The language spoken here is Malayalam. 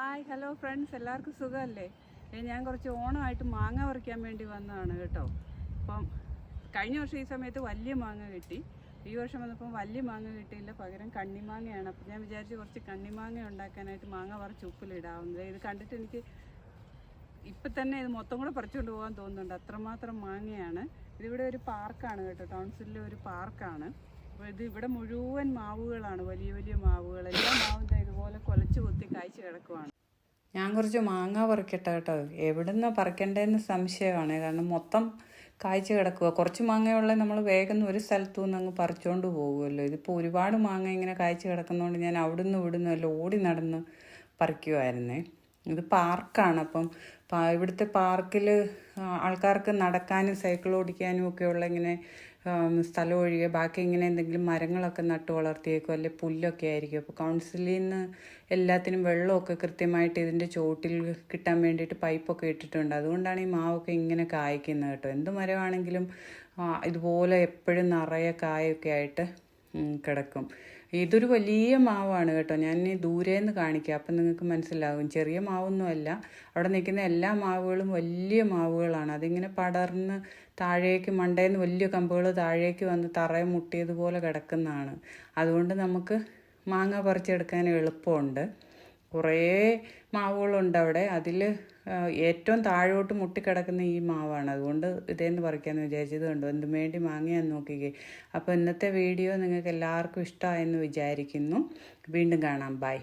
ഹായ് ഹലോ ഫ്രണ്ട്സ് എല്ലാവർക്കും സുഖമല്ലേ? ഞാൻ കുറച്ച് ഓണമായിട്ട് മാങ്ങ പറിക്കാൻ വേണ്ടി വന്നതാണ് കേട്ടോ. അപ്പം കഴിഞ്ഞ വർഷം ഈ സമയത്ത് വലിയ മാങ്ങ കിട്ടി. ഈ വർഷം വന്നപ്പം വലിയ മാങ്ങ കിട്ടിയില്ല. പകരം കണ്ണിമാങ്ങയാണ്. അപ്പം ഞാൻ വിചാരിച്ചു കുറച്ച് കണ്ണിമാങ്ങ ഉണ്ടാക്കാനായിട്ട് മാങ്ങ പറിച്ച് ഉപ്പിലിടാവുന്നത്. ഇത് കണ്ടിട്ട് എനിക്ക് ഇപ്പം തന്നെ ഇത് മൊത്തം കൂടെ പറിച്ചുകൊണ്ട് പോകാൻ തോന്നുന്നുണ്ട്. അത്രമാത്രം മാങ്ങയാണ്. ഇതിവിടെ ഒരു പാർക്കാണ് കേട്ടോ. ടൗൺസിലെ ഒരു പാർക്കാണ്. അപ്പോൾ ഇത് ഇവിടെ മുഴുവൻ മാവുകളാണ്. വലിയ വലിയ മാവുകൾ. എല്ലാ മാവും ഇതുപോലെ കൊലച്ചു കൊത്തി കായ്ച്ചു കിടക്കുവാണ്. ഞാൻ കുറച്ച് മാങ്ങ പറിക്കട്ടെ കേട്ടോ. എവിടുന്ന പറിക്കണ്ടേന്ന് സംശയമാണ്. കാരണം മൊത്തം കാഴ്ച കിടക്കുക കുറച്ച് മാങ്ങയുള്ള നമ്മൾ വേഗം ഒരു സ്ഥലത്തു നിന്ന് അങ്ങ് പറിച്ചുകൊണ്ട് പോകുമല്ലോ ഇതിപ്പോൾ ഒരുപാട് മാങ്ങ ഇങ്ങനെ കാഴ്ച കിടക്കുന്നതുകൊണ്ട് ഞാൻ അവിടുന്ന് ഇവിടുന്ന് എല്ലാം ഓടി നടന്ന് പറിക്കുമായിരുന്നേ ഇത് പാർക്കാണ്. അപ്പം ഇവിടുത്തെ പാർക്കിൽ ആൾക്കാർക്ക് നടക്കാനും സൈക്കിൾ ഓടിക്കാനും ഒക്കെ ഉള്ള ഇങ്ങനെ സ്ഥലം ഒഴികെ ബാക്കി ഇങ്ങനെ എന്തെങ്കിലും മരങ്ങളൊക്കെ നട്ടു വളർത്തിയേക്കോ. അല്ലെ പുല്ലൊക്കെ ആയിരിക്കും. അപ്പോൾ കൗൺസിലിൽ നിന്ന് എല്ലാത്തിനും വെള്ളമൊക്കെ കൃത്യമായിട്ട് ഇതിന്റെ ചോട്ടിൽ കിട്ടാൻ വേണ്ടിയിട്ട് പൈപ്പൊക്കെ ഇട്ടിട്ടുണ്ട്. അതുകൊണ്ടാണ് ഈ മാവൊക്കെ ഇങ്ങനെ കായ്ക്കുന്നത് കേട്ടോ. എന്ത് മരമാണെങ്കിലും ഇതുപോലെ എപ്പോഴും നിറയെ കായൊക്കെ ആയിട്ട് കിടക്കും. ഇതൊരു വലിയ മാവാണ് കേട്ടോ. ഞാൻ ദൂരെ നിന്ന് കാണിക്കാം. അപ്പം നിങ്ങൾക്ക് മനസ്സിലാകും. ചെറിയ മാവൊന്നുമല്ല. അവിടെ നിൽക്കുന്ന എല്ലാ മാവുകളും വലിയ മാവുകളാണ്. അതിങ്ങനെ പടർന്ന് താഴേക്ക് മണ്ടേന്ന് വലിയ കമ്പുകൾ താഴേക്ക് വന്ന് തറയെ മുട്ടിയതുപോലെ കിടക്കുന്നതാണ്. അതുകൊണ്ട് നമുക്ക് മാങ്ങ പറിച്ചെടുക്കാൻ എളുപ്പമുണ്ട്. കുറേ മാവുകളുണ്ട് അവിടെ. അതിൽ ഏറ്റവും താഴോട്ട് മുട്ടിക്കിടക്കുന്ന ഈ മാവാണ്. അതുകൊണ്ട് ഇതേന്ന് പറിക്കാമെന്ന് വിചാരിച്ചത് കൊണ്ട്. എന്തും വേണ്ടി മാങ്ങയാന്ന് നോക്കിക്കേ. അപ്പോൾ ഇന്നത്തെ വീഡിയോ നിങ്ങൾക്ക് എല്ലാവർക്കും ഇഷ്ടമായെന്ന് വിചാരിക്കുന്നു. വീണ്ടും കാണാം. ബൈ.